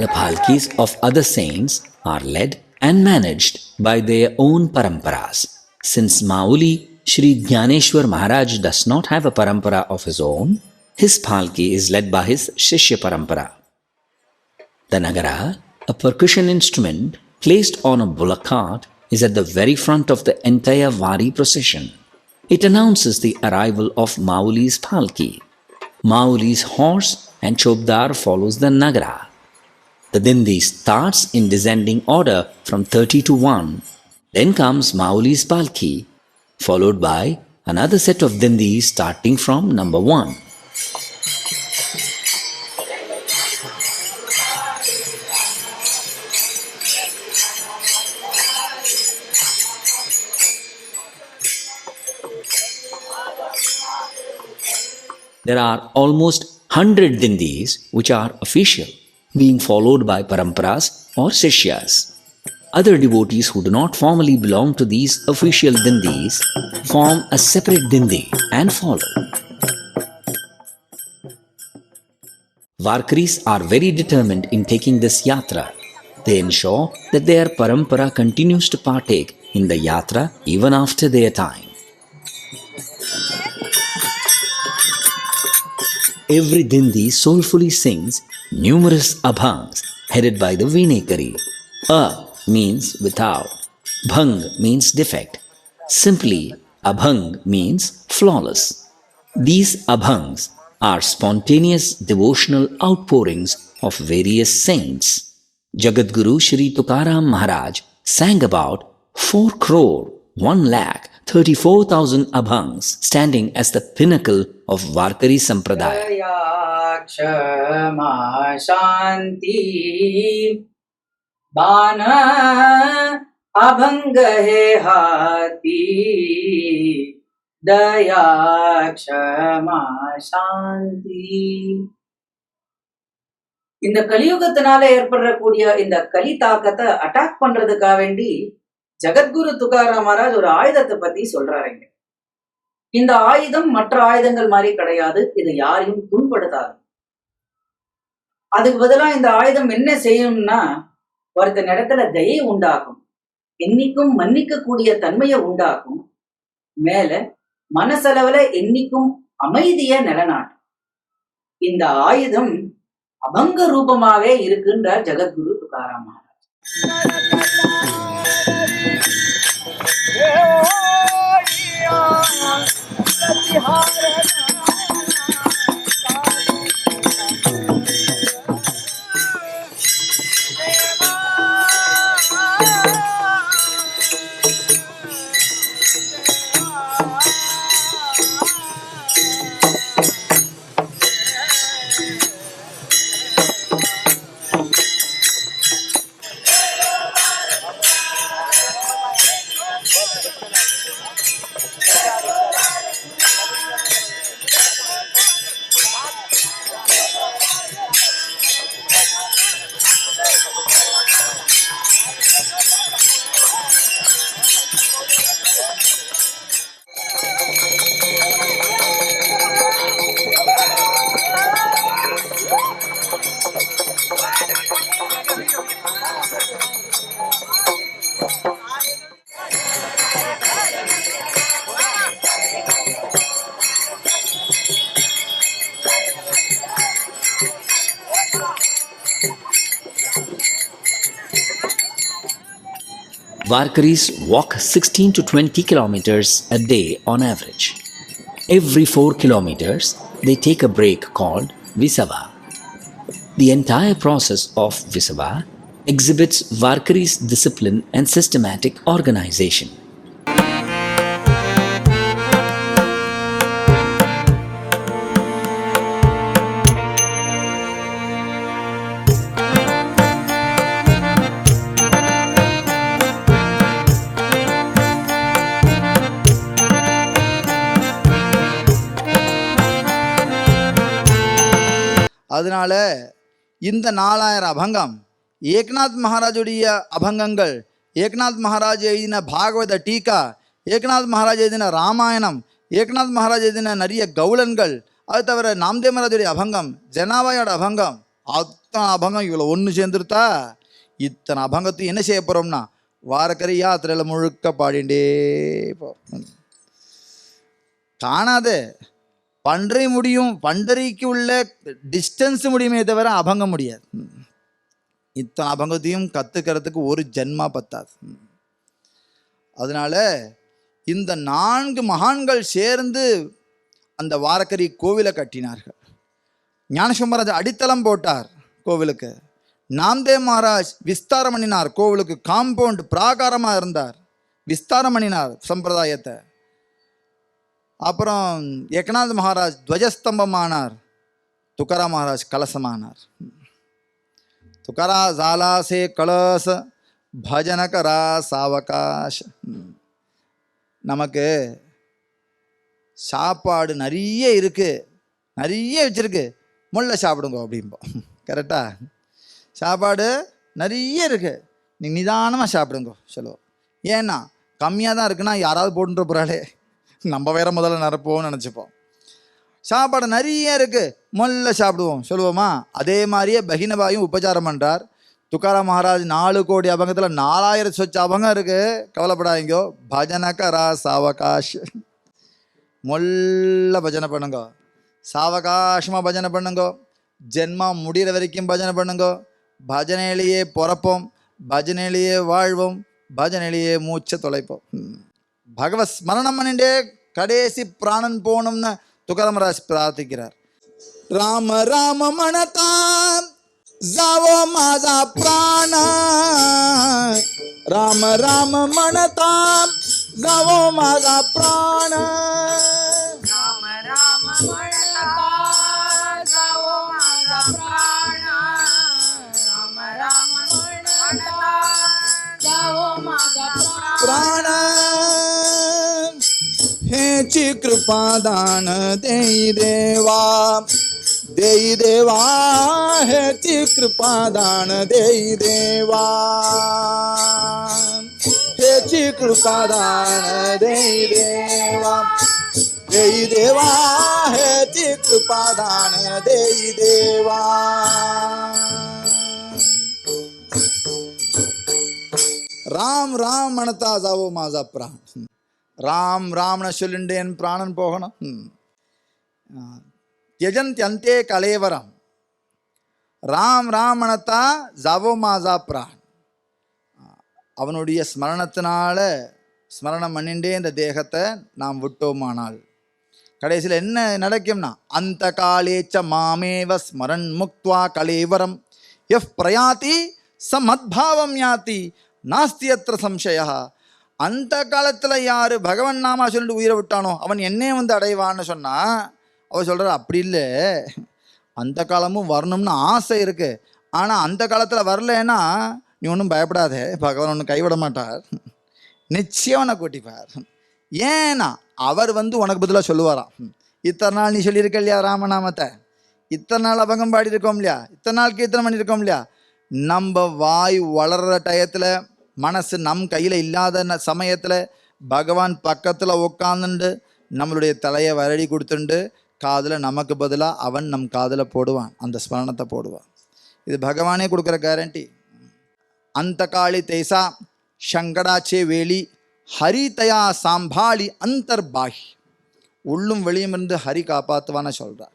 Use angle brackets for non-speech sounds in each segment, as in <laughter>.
The palkis of other saints are led and managed by their own paramparas. Since Mauli Sri Jnaneshwar Maharaj does not have a parampara of his own, his palki is led by his Shishya parampara. The nagara, a percussion instrument placed on a bullock cart, is at the very front of the entire Vari procession. It announces the arrival of Mauli's palki. Mauli's horse and Chobdar follows the nagara. The dindi starts in descending order from 30 to 1. Then comes Mauli's palki, followed by another set of dindis starting from number 1. There are almost 100 dindis which are official, being followed by paramparas or sishyas. Other devotees who do not formally belong to these official dindis form a separate dindi and follow. Varkaris are very determined in taking this yatra. They ensure that their parampara continues to partake in the yatra even after their time. Every dindi soulfully sings numerous abhangs headed by the Vinekari. A means without, bhang means defect. Simply, abhang means flawless. These abhangs are spontaneous devotional outpourings of various saints. Jagadguru Shri Tukaram Maharaj sang about 4 crore 1 lakh 34,000 abhangs standing as the pinnacle of Varkari Sampradaya. दया क्षमा शांति बान अभंग है हाथी दया क्षमा சாந்தி இந்த கலியுகத்தினால ஏற்படக்கூடிய இந்த கலி தாக்கத்தை அட்டாக் பண்றதுக்காக வேண்டி ஜெகத்குரு துகாராம் மகாராஜ் ஒரு ஆயுதத்தை பத்தி சொல்றாருங்க இந்த ஆயுதம் மற்ற ஆயுதங்கள் மாதிரி கிடையாது இது யாரையும் புண்படுத்தாது அதுக்கு பதிலா இந்த ஆயுதம் என்ன செய்யும்னா ஒருத்தன் இடத்துல தயை உண்டாக்கும் என்னைக்கும் மன்னிக்க கூடிய தன்மையை உண்டாக்கும் மேல மனசளவுல என்னைக்கும் அமைதிய நிலநாட்டும். இந்த ஆயுதம் அபங்க ரூபமாவே இருக்குன்றார் Jagadguru Tukaram Maharaj. Varkaris walk 16 to 20 kilometers a day on average. Every 4 kilometers, they take a break called Visava. The entire process of Visava exhibits Varkari's discipline and systematic organization. அதனால இந்த நாலாயிரம் அபங்கம். ஏக்நாத் மகாராஜுடைய அபங்கங்கள் ஏக்நாத் மகாராஜ் எழுதின பாகவத டீகா ஏக்நாத் மகாராஜ் எழுதின ராமாயணம் ஏக்நாத் மகாராஜ் எழுதின நிறைய கவுளன்கள் அது தவிர நாம்தே மகாராஜுடைய அபங்கம் ஜனாபாயோட அபங்கம் அத்தனை அபங்கம் இவ்வளோ ஒன்று சேர்ந்துருத்தா? இத்தனை அபங்கத்தையும் என்ன செய்ய போகிறோம்னா வாரக்கறி யாத்திரையில் முழுக்க பாடிண்டே போ காணாதே. பன்றை முடியும் பண்டரிக்கு உள்ள டிஸ்டன்ஸ் முடியுமே தவிர அபங்கம் முடியாது. இத்தனை அபங்கத்தையும் கற்றுக்கிறதுக்கு ஒரு ஜென்மா பத்தாது. அதனால் இந்த நான்கு மகான்கள் சேர்ந்து அந்த வாரக்கரி கோவிலை கட்டினார்கள். ஞானேஸ்வர அடித்தளம் போட்டார் கோவிலுக்கு. நாம்தே மகாராஜ் விஸ்தாரம் பண்ணினார் கோவிலுக்கு. காம்பவுண்ட் பிராகாரமாக இருந்தார். விஸ்தாரம் பண்ணினார் சம்பிரதாயத்தை. அப்புறம் ஏகநாத் மகாராஜ் துவஜஸ்தம்பமானார். துக்காரா மகாராஜ் கலசமானார். துக்காரா ஜாலாசே கலச பஜனகரா சாவகாஷ் நமக்கு சாப்பாடு நிறைய இருக்குது நிறைய வச்சுருக்கு. முல்லை சாப்பிடுங்க அப்படிம்போம் கரெக்டா? சாப்பாடு நிறைய இருக்குது நீ நிதானமாக சாப்பிடுங்க சொல்லுவோம் ஏன்னா கம்மியாக தான் இருக்குன்னா யாராவது போட்டுட்டு போகிறாளே நம்ம வேற முதல்ல நிரப்புவோம்னு நினச்சிப்போம். சாப்பாடு நிறைய இருக்குது முல்ல சாப்பிடுவோம். சொல்லுவோமா? அதே மாதிரியே பகினபாயும் உபச்சாரம் பண்ணுறார் துக்காரா மகாராஜ் நாலு கோடி அபங்கத்தில் நாலாயிரம் சொச்ச அபங்கம் இருக்குது கவலைப்படாதீங்கோ. பஜனக சாவகாஷ். மொல்ல பஜனை பண்ணுங்க. சாவகாசமாக பஜனை பண்ணுங்க. ஜென்மா முடிகிற வரைக்கும் பஜனை பண்ணுங்க. பஜனையிலேயே பிறப்போம். பஜனையிலேயே வாழ்வோம். பஜனையிலேயே மூச்சை தொலைப்போம். ம். பகவத் ஸ்மரணம் பண்ணிட்டே கடைசி பிராணன் போகணும்னு துக்காரமராஜ் பிரார்த்திக்கிறார் ராம ராம மனதான் जावो माझा प्राण राम राम म्हणता जावो माझा प्राण हेची कृपा दान देई देवा. देई देवा हेची कृपा दान देई देवा. हेची कृपा दान देई देवा. देई देवा हेची कृपा दान देई देवा. राम राम म्हणता जावो माझा प्राण. ராம் ராம்னு சொல்லிண்டு என் பிராணன் போகணும். ம். அந்தே கலேவரம். ராம் ராமனத்தா மனத்தா ஜாவோ பிரான் அவனுடைய ஸ்மரணத்தினால ஸ்மரணம் பண்ணிண்டே இந்த தேகத்தை நாம் விட்டோமானால். கடைசியில் என்ன நடக்கும்னா அந்த காலேச்ச மாமேவ ஸ்மரன் முக்துவா கலேவரம். எஃப் பிரயாதி ச மத்பாவம் யாத்தி நாஸ்தி அத்திர சம்சயா. அந்த காலத்தில் யார் பகவன் நாமா சொல்லிட்டு உயிரை விட்டானோ அவன் என்னே வந்து அடைவான்னு சொன்னால் அவர் சொல்கிறார் அப்படி இல்லை. அந்த காலமும் வரணும்னு ஆசை இருக்குது ஆனால் அந்த காலத்தில் வரலன்னா நீ ஒன்றும் பயப்படாத. பகவான் ஒன்றும் கைவிட மாட்டார். நிச்சயம் உன்னை கூட்டிப்பார். ஏன்னா அவர் வந்து உனக்கு பதிலாக சொல்லுவாராம். இத்தனை நாள் நீ சொல்லியிருக்க இல்லையா ராமநாமத்தை இத்தனை நாள் அபங்கம் பாடியிருக்கோம் இல்லையா? இத்தனை நாள் கீர்த்தனை பண்ணியிருக்கோம் இல்லையா? நம்ம வாய் வளர்கிற டயத்தில் மனசு நம் கையில் இல்லாத சமயத்தில் பகவான் பக்கத்தில் உட்காந்துண்டு நம்மளுடைய தலையை வரடி கொடுத்துண்டு காதில் நமக்கு பதிலாக அவன் நம் காதில் போடுவான். அந்த ஸ்மரணத்தை போடுவான். இது பகவானே கொடுக்குற கேரண்டி அந்த காளி தேசா சங்கடாச்சே வேலி ஹரிதயா சாம்பாளி அந்தர்பாகி. உள்ளும் வெளியும் இருந்து ஹரி காப்பாற்றுவான்னு சொல்கிறார்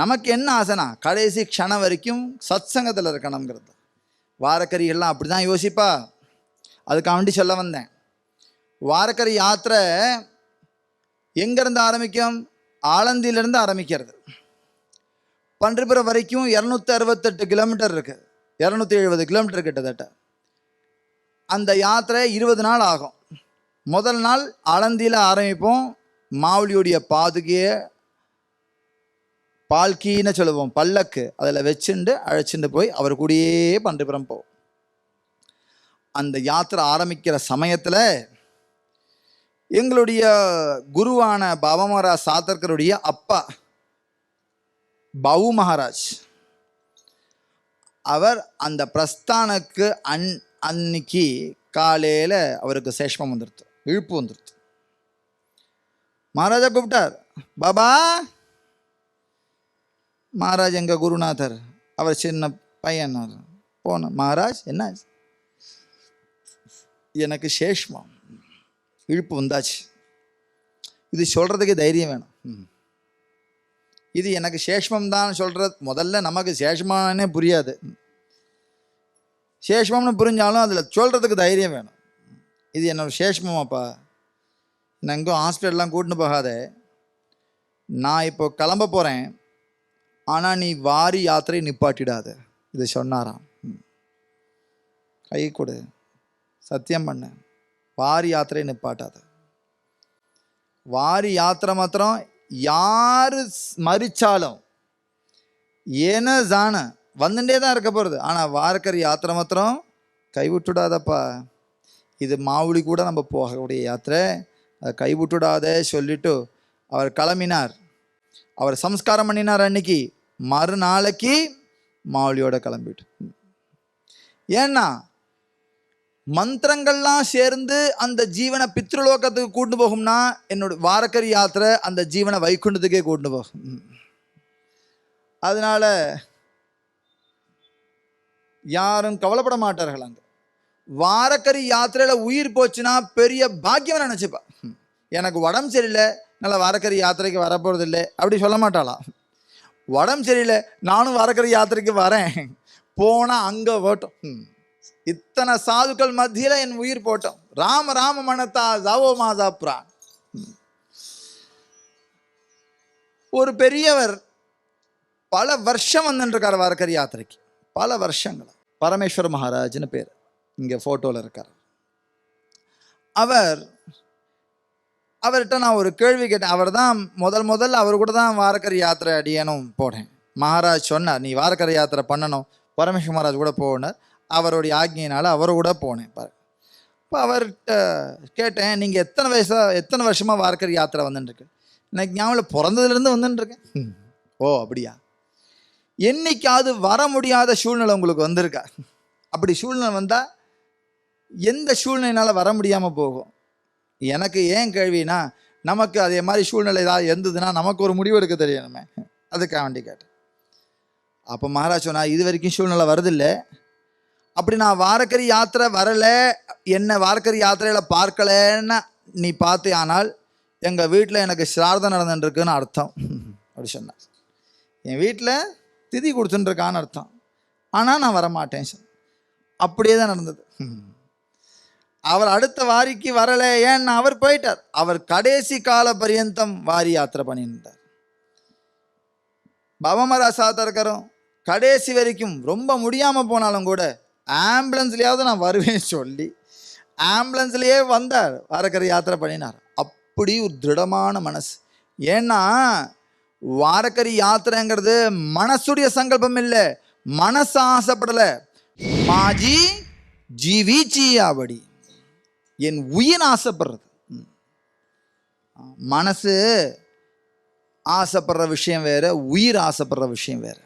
நமக்கு என்ன ஆசைனா கடைசி க்ஷணம் வரைக்கும் சத்சங்கத்தில் இருக்கணுங்கிறது. வாரக்கரிகள்லாம் அப்படி தான் யோசிப்பா. அதுக்காக வேண்டி சொல்ல வந்தேன். வாரக்கர் யாத்திரை எங்கேருந்து ஆரம்பிக்கும்? ஆலந்தியிலேருந்து ஆரம்பிக்கிறது. பன்றிபுரம் வரைக்கும் இரநூத்தி அறுபத்தெட்டு கிலோமீட்டர் இருக்குது இரநூத்தி எழுபது கிலோமீட்டர் கிட்டத்தட்ட. அந்த யாத்திரை இருபது நாள் ஆகும். முதல் நாள் ஆலந்தியில் ஆரம்பிப்போம். மாவுளியுடைய பாதுகையை பால்கின்னு சொல்லுவோம் பல்லக்கு. அதில் வச்சுண்டு அழைச்சிட்டு போய் அவர் கூடயே பன்றிபுரம் போவோம். அந்த யாத்திரை ஆரம்பிக்கிற சமயத்தில் எங்களுடைய குருவான பாபமரா சாத்தர்கருடைய அப்பா பவு மகாராஜ் அவர் அந்த பிரஸ்தானுக்கு அன் அன்னைக்கு காலையில் அவருக்கு சேஷ்மம் வந்துடுது இழுப்பு வந்துடுது மகாராஜா கூப்பிட்டார் பாபா மகாராஜ் எங்கள் குருநாதர்? அவர் சின்ன பையனார். போன மகாராஜ் என்ன ஆச்சு?" எனக்கு சேஷ்மம் இழுப்பு வந்தாச்சு. இது சொல்கிறதுக்கு தைரியம் வேணும். ம். இது எனக்கு சேஷ்மம் தான் சொல்கிறது முதல்ல நமக்கு சேஷ்மானே புரியாது. சேஷ்மம்னு புரிஞ்சாலும் அதில் சொல்கிறதுக்கு தைரியம் வேணும். இது என்னோட சேஷ்மமாப்பா. நான் எங்கேயும் ஹாஸ்பிட்டல்லாம் கூட்டின்னு போகாத. நான் இப்போ கிளம்ப போகிறேன் ஆனால் நீ வாரி யாத்திரை நிப்பாட்டிடாத. இதை சொன்னாராம். ம். கை கொடு. சத்தியம் பண்ண. வாரி யாத்திரையை நிப்பாட்டாத. வாரி யாத்திரை மாத்திரம் யார் மறிச்சாலும் ஏன ஜான வந்துட்டே தான் இருக்க போகிறது ஆனால் வாரக்கர் யாத்திரை மாத்திரம் கைவிட்டுடாதப்பா. இது மாவுளி கூட நம்ம போகக்கூடிய யாத்திரை. அதை கைவிட்டுடாத சொல்லிட்டு அவர் கிளம்பினார். அவர் சம்ஸ்காரம் பண்ணினார் அன்னைக்கு. மறுநாளைக்கு மாவுளியோட கிளம்பிட்டு. ஏன்னா மந்திரங்கள்லாம் சேர்ந்து அந்த ஜீவனை பித்ருலோகத்துக்கு கூட்டு போகும்னா என்னோட வாரக்கரி யாத்திரை அந்த ஜீவனை வைக்குண்டத்துக்கே கூட்டு போகும். அதனால யாரும் கவலைப்பட மாட்டார்கள் அங்கே. வாரக்கரி யாத்திரையில் உயிர் போச்சுன்னா பெரிய பாக்கியம் நினச்சிப்பா. எனக்கு உடம்பு சரியில்லை நல்ல வாரக்கரி யாத்திரைக்கு வரப்போகிறது இல்லை அப்படி சொல்ல மாட்டாளாம் உடம்பு சரியில்லை நானும் வாரக்கரி யாத்திரைக்கு வரேன். போனால் அங்கே ஓட்டும். இத்தனை சாதுக்கள் மத்தியில என் உயிர் போட்டோம். ராம ராம மனத்தா ஜாவோ மாதா பிரான். ஒரு பெரியவர் பல வருஷம் வந்துட்டுருக்கார் வாரக்கரி யாத்திரைக்கு. பல வருஷங்கள். பரமேஸ்வர் மகாராஜ்னு பேர். இங்கே ஃபோட்டோவில் இருக்கார். அவர் அவர்கிட்ட நான் ஒரு கேள்வி கேட்டேன். அவர் தான் முதல் முதல்ல அவர் கூட தான் வாரக்கரி யாத்திரை அடியனும் போனேன். மகாராஜ் சொன்னார் நீ வாரக்கர் யாத்திரை பண்ணணும். பரமேஸ்வர் மகாராஜ் கூட போனார். அவருடைய ஆக்ஞையினால் அவரை கூட போனேன் பாரு இப்போ அவர்கிட்ட கேட்டேன் நீங்கள் எத்தனை வயசாக எத்தனை வருஷமாக வார்க்கர் யாத்திரை வந்துட்டுருக்கு எனக்கு ஞாபகம் பிறந்ததுலேருந்து வந்துட்டுருக்கேன் ஓ அப்படியா? என்னைக்காவது வர முடியாத சூழ்நிலை உங்களுக்கு வந்திருக்கா? அப்படி சூழ்நிலை வந்தால் எந்த சூழ்நிலையினால வர முடியாமல் போகும்? எனக்கு ஏன் கேள்வினா நமக்கு அதே மாதிரி சூழ்நிலை ஏதாவது இருந்ததுன்னா நமக்கு ஒரு முடிவு எடுக்க தெரியணுமே அதுக்காக வேண்டி கேட்டேன். அப்போ மகாராஜ் சொன்னா இது வரைக்கும் சூழ்நிலை வருதில்லை. அப்படி நான் வாரக்கரி யாத்திரை வரலை என்ன வாரக்கரி யாத்திரையில் பார்க்கலன்னு நீ பார்த்தே ஆனால் எங்கள் வீட்டில் எனக்கு சிரார்த்தம் நடந்துட்டுருக்குன்னு அர்த்தம். <laughs> அப்படி சொன்னார். என் வீட்டில் திதி கொடுத்துட்டுருக்கான்னு அர்த்தம். ஆனால் நான் வரமாட்டேன் சொன்னேன். அப்படியே தான் நடந்தது. <laughs> அவர் அடுத்த வாரிக்கு வரலை ஏன்னா அவர் போயிட்டார். அவர் கடைசி கால பரியந்தம் வாரி யாத்திரை பண்ணியிருந்தார். பவமரா சாத்தர்கரும் கடைசி வரைக்கும் ரொம்ப முடியாமல் போனாலும் கூட ஆம்புலன்ஸ்லேயாவது நான் வருவேன் சொல்லி ஆம்புலன்ஸ்லேயே வந்தார். வாரக்கரை யாத்திரை பண்ணினார். அப்படி ஒரு திருடமான மனசு. ஏன்னா வாரக்கரி யாத்திரைங்கிறது மனசுடைய சங்கல்பம் இல்லை. மனசு ஆசைப்படலை. மாஜி ஜீவிச்சி ஆவடி என் உயிர் ஆசைப்படுறது. மனசு ஆசைப்படுற விஷயம் வேற உயிர் ஆசைப்படுற விஷயம் வேற.